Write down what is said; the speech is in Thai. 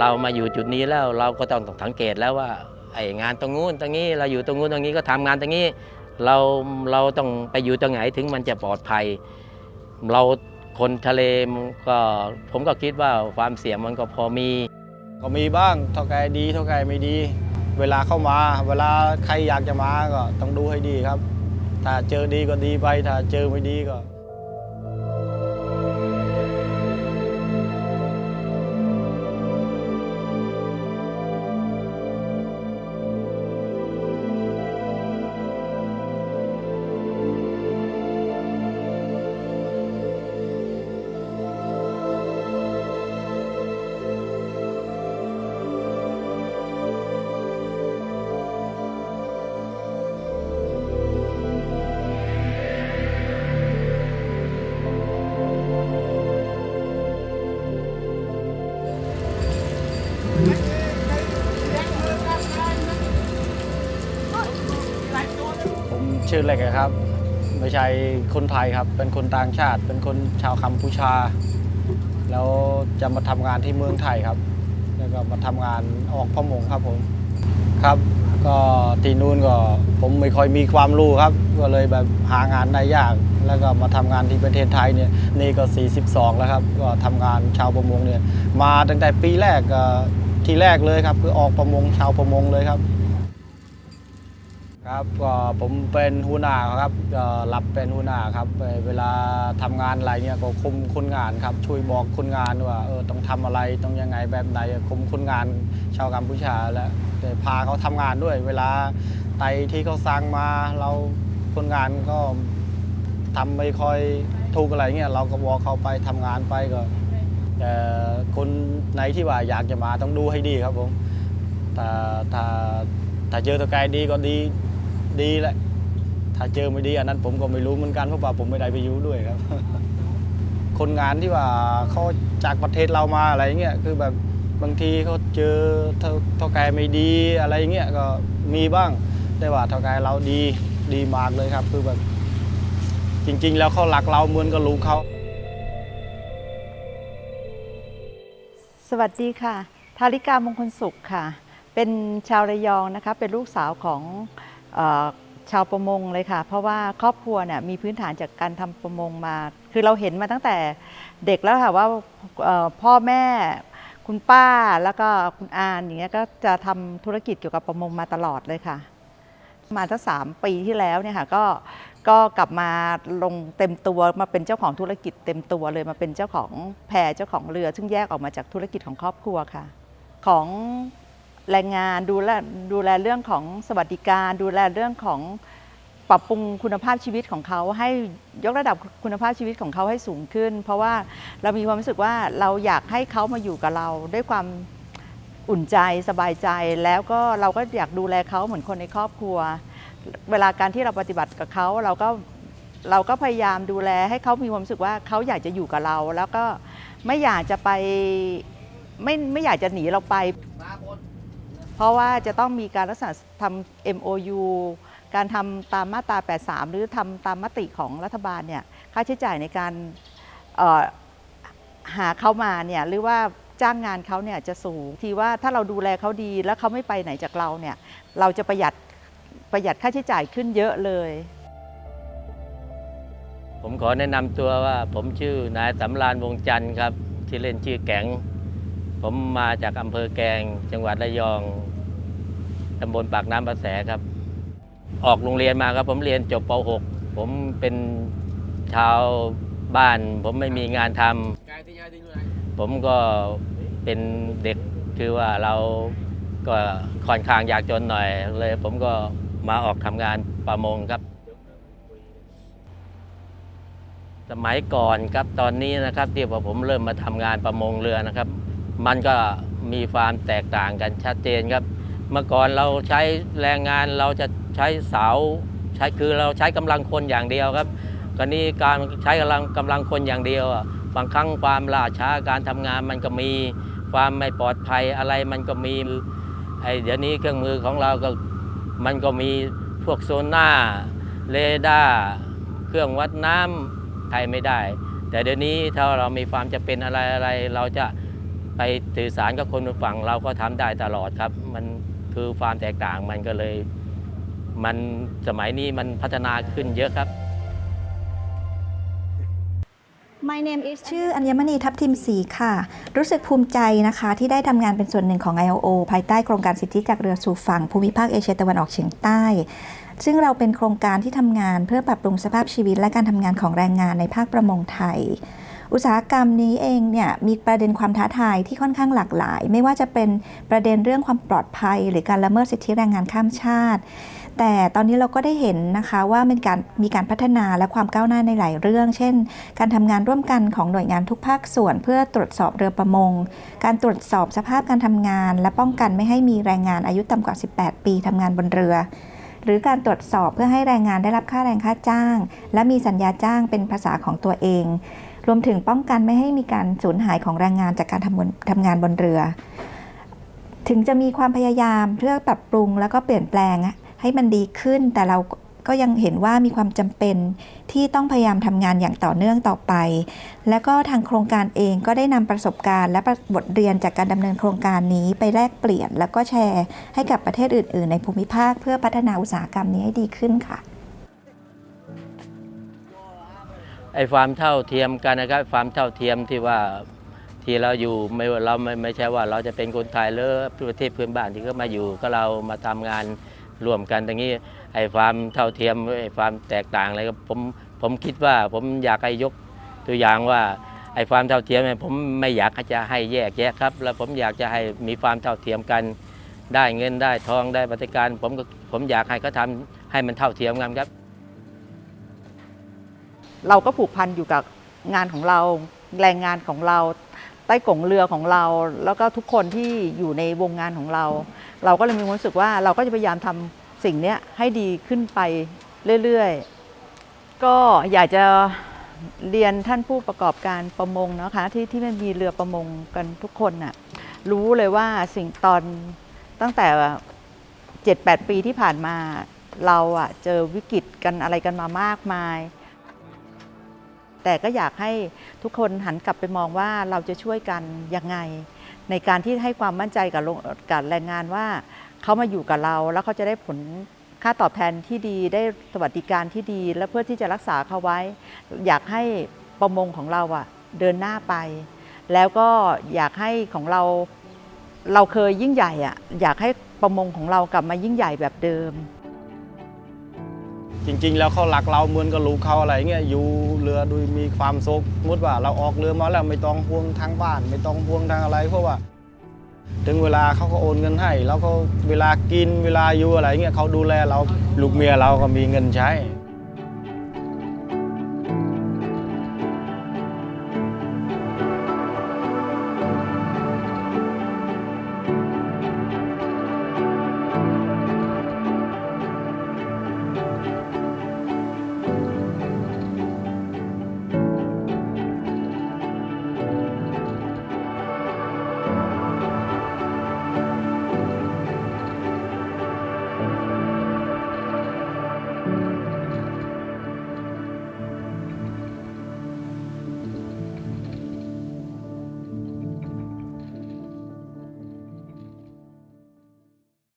เรามาอยู่จุดนี้แล้วเราก็ต้องสังเกตแล้วว่าไอ้งานตรงนู้นตรงนี้เราอยู่ตรงนู้นตรงนี้ก็ทำงานตรงนี้ เราเราต้องไปอยู่ตรงไหนถึงมันจะปลอดภัย เราคนทะเลก็ผมก็คิดว่าความเสี่ยงมันก็พอมี ก็มีบ้างเท่าแกดีเท่าแกไม่ดี เวลาเข้ามา เวลาใครอยากจะมาก็ต้องดูให้ดีครับ ถ้าเจอดีก็ดีไปถ้าเจอไม่ดีก็ ผมชื่อเล็กครับ ไม่ใช่คนไทยครับ เป็นคนต่างชาติ เป็นคนชาวกัมพูชา แล้วจะมาทำงานที่เมืองไทยครับ แล้วก็มาทำงานออกพ่อมงครับผมครับ ก็ที่นู่นก็ผมไม่ค่อยมีความรู้ครับ ก็เลยแบบหางานได้ยาก แล้วก็มาทำงานที่ประเทศไทยเนี่ยนี่ก็ 42 แล้วครับ ก็ทำงานชาวประมงเนี่ยมาตั้งแต่ปีแรกก็ ที่แรกเลยครับ คือออกประมงชาวประมงเลยครับ ครับก็ผมเป็นหัวหน้าครับก็รับเป็นหัวหน้าครับ เวลาทำงานอะไรเนี่ยก็คุมคนงานครับ ช่วยบอกคนงานว่าเออต้องทำอะไรต้องยังไงแบบไหนคุมคนงานชาวกัมพูชาแล้วพาเขาทำงานด้วย เวลาไตที่เขาสั่งมาเราคนงานก็ทำไม่ค่อยถูกอะไรเงี้ยเราก็บอกเขาไปทำงานไปก็ แต่คนไหนที่ว่าอยากจะมาต้องดูให้ดีครับผมถ้าถ้าถ้าเจอตัวไกลดีก็ดีดีแหละ ถ้าเจอไม่ดีอันนั้นผมก็ไม่รู้เหมือนกันเพราะว่าผมไม่ได้ไปอยู่ด้วยครับ คนงานที่ว่าเขาจากประเทศเรามาอะไรเงี้ยคือแบบบางทีเขาเจอเท่าเท่าแกไม่ดีอะไรเงี้ยก็มีบ้าง แต่ว่าเท่าแกเราดีดีมากเลยครับ คือแบบจริง ๆ แล้วเขารักเราเหมือนกับลูกเขา สวัสดีค่ะทาริกามงคลสุขค่ะ เป็นชาวระยองนะคะ เป็นลูกสาวของอชาวประมงเลยค่ะ เพราะว่าครอบครัวเนี่ยมีพื้นฐานจากการทำประมงมา คือเราเห็นมาตั้งแต่เด็กแล้วค่ะว่าพ่อแม่คุณป้าแล้วก็คุณอานอย่างเงี้ยก็จะทำธุรกิจเกี่ยวกับประมงมาตลอดเลยค่ะ มาตั้งสามปีที่แล้วเนี่ยค่ะก็ ก็กลับมาลงเต็มตัวมาเป็นเจ้าของธุรกิจเต็มตัวเลยมาเป็นเจ้าของแพเจ้าของเรือ ซึ่งแยกออกมาจากธุรกิจของครอบครัวค่ะ ของแรงงานดูแลดูแลเรื่องของสวัสดิการ ดูแลเรื่องของปรับปรุงคุณภาพชีวิตของเขาให้ยกระดับคุณภาพชีวิตของเขาให้สูงขึ้น เพราะว่าเรามีความรู้สึกว่าเราอยากให้เขามาอยู่กับเราด้วยความอุ่นใจสบายใจแล้วก็เราก็อยากดูแลเขาเหมือนคนในครอบครัว เวลาการที่เราปฏิบัติกับเขาเราก็เราก็พยายามดูแลให้เขามีความรู้สึกว่าเขาอยากจะอยู่กับเรา แล้วก็ไม่อยากจะไปไม่ไม่อยากจะหนีเราไป เพราะว่าจะต้องมีการลักษณะทำ MOU การทำตามมาตรา 83 หรือทำตามมติของรัฐบาลเนี่ยค่าใช้จ่ายในการหาเขามาเนี่ยหรือว่าจ้างงานเขาเนี่ยจะสูง ทีว่าถ้าเราดูแลเขาดีแล้วเขาไม่ไปไหนจากเราเนี่ยเราจะประหยัด ประหยัดค่าใช้จ่ายขึ้นเยอะเลย ผมขอแนะนำตัวว่าผมชื่อนายสำราญวงจันทร์ครับชื่อเล่นชื่อแกงผมมาจากอำเภอแกง จังหวัดระยองตำบลปากน้ำประแสครับ ออกโรงเรียนมาครับ ผมเรียนจบป .6 ผมเป็นชาวบ้าน ผมไม่มีงานทำผมก็เป็นเด็กคือว่าเราก็ค่อนข้างอยากจนหน่อยเลยผมก็ มาออกทำงานประมงครับ สมัยก่อนครับตอนนี้นะครับที่ผมเริ่มมาทำงานประมงเรือนะครับ มันก็มีความแตกต่างกันชัดเจนครับ เมื่อก่อนเราใช้แรงงานเราจะใช้เสาใช้คือเราใช้กำลังคนอย่างเดียวครับกรณีการใช้กำลังกำลังคนอย่างเดียวบางครั้งความล่าช้าการทำงานมันก็มีความไม่ปลอดภัยอะไรมันก็มีไอเดี๋ยวนี้เครื่องมือของเราก็ มันก็มีพวกโซน่าเรดาร์เครื่องวัดน้ำใช้ไม่ได้ แต่เดี๋ยวนี้ถ้าเรามีความจะเป็นอะไรอะไร เราจะไปสื่อสารกับคนฝั่งเราก็ทำได้ตลอดครับ มันคือความแตกต่างมันก็เลย มันสมัยนี้มันพัฒนาขึ้นเยอะครับ My name is ชื่ออัญมณีทับทิมศรีค่ะ รู้สึกภูมิใจนะคะ ที่ได้ทำงานเป็นส่วนหนึ่งของ ILO ภายใต้โครงการสิทธิจากเรือสู่ฝั่งภูมิภาคเอเชียตะวันออกเฉียงใต้ ซึ่งเราเป็นโครงการที่ทำงานเพื่อปรับปรุงสภาพชีวิตและการทำงานของแรงงานในภาคประมงไทย อุตสาหกรรมนี้เองเนี่ยมีประเด็นความท้าทายที่ค่อนข้างหลากหลาย ไม่ว่าจะเป็นประเด็นเรื่องความปลอดภัย หรือการละเมิดสิทธิแรงงานข้ามชาติ แต่ตอนนี้เราก็ได้เห็นนะคะว่ามีการมีการพัฒนาและความก้าวหน้าในหลายเรื่อง เช่น การทำงานร่วมกันของหน่วยงานทุกภาคส่วน เพื่อตรวจสอบเรือประมง การตรวจสอบสภาพการทำงาน และป้องกันไม่ให้มีแรงงานอายุต่ำกว่า 18 ปีทำงานบนเรือ หรือการตรวจสอบเพื่อให้แรงงานได้รับค่าแรงค่าจ้าง และมีสัญญาจ้างเป็นภาษาของตัวเองรวมถึงป้องกันไม่ให้มีการสูญหายของแรงงานจากการทำทำงานบนเรือ ถึงจะมีความพยายามเพื่อปรับปรุงแล้วก็เปลี่ยนแปลง ให้มันดีขึ้น แต่เราก็ยังเห็นว่ามีความจำเป็นที่ต้องพยายามทำงานอย่างต่อเนื่องต่อไป และก็ทางโครงการเองก็ได้นำประสบการณ์ และบทเรียนจากการดำเนินโครงการนี้ไปแลกเปลี่ยน แล้วก็แชร์ให้กับประเทศอื่น ๆ ในภูมิภาค เพื่อพัฒนาอุตสาหกรรมนี้ให้ดีขึ้นค่ะไอ้ความเท่าเทียมกันนะครับความเท่าเทียมที่ว่าที่เราอยู่ไม่ว่าเราไม่ไม่ใช่ว่าเราจะเป็นคนไทยหรือประเทศเพื่อนบ้านที่ก็มาอยู่ก็เรามาทำงาน ร่วมกันตรงนี้ไอ้ความเท่าเทียมไอ้ความแตกต่างอะไรก็ผมผมคิดว่าผมอยากให้ยกตัวอย่างว่าไอ้ความเท่าเทียมเนี่ยผมไม่อยากจะให้แยกแยะครับ แล้วผมอยากจะให้มีความเท่าเทียมกัน ได้เงินได้ทองได้บริการ ผมก็ผมอยากให้เขาทำให้มันเท่าเทียมกันครับ เราก็ผูกพันอยู่กับงานของเราแรงงานของเรา ใต้กงเรือของเรา แล้วก็ทุกคนที่อยู่ในวงงานของเรา เราก็เลยมีความรู้สึกว่าเราก็จะพยายามทำสิ่งเนี้ยให้ดีขึ้นไปเรื่อยๆ ก็อยากจะเรียนท่านผู้ประกอบการประมงนะคะที่ที่มันมีเรือประมงกันทุกคนน่ะรู้เลยว่าสิ่งตอนตั้งแต่ 7-8 ปีที่ผ่านมาเราอะเจอวิกฤตกันอะไรกันมามากมาย แต่ก็อยากให้ทุกคนหันกลับไปมองว่าเราจะช่วยกันยังไง ในการที่ให้ความมั่นใจกับกับแรงงานว่าเขามาอยู่กับเราแล้วเขาจะได้ผลค่าตอบแทนที่ดีได้สวัสดิการที่ดี และเพื่อที่จะรักษาเขาไว้ อยากให้ประมงของเราอะเดินหน้าไป แล้วก็อยากให้ของเราเราเคยยิ่งใหญ่อะอยากให้ประมงของเรากลับมายิ่งใหญ่แบบเดิม จริง ๆ แล้วเขารักเราเหมือนกับลูกเขาอะไรเงี้ยอยู่เรือโดยมีความสุขสมมติว่าเราออกเรือมาแล้วไม่ต้องห่วงทางบ้าน ไม่ต้องห่วงทางอะไร เพราะว่า ถึงเวลาเขาก็โอนเงินให้ แล้วก็เวลากินเวลาอยู่อะไรเงี้ยเขาดูแลเราลูกเมียเราก็มีเงินใช้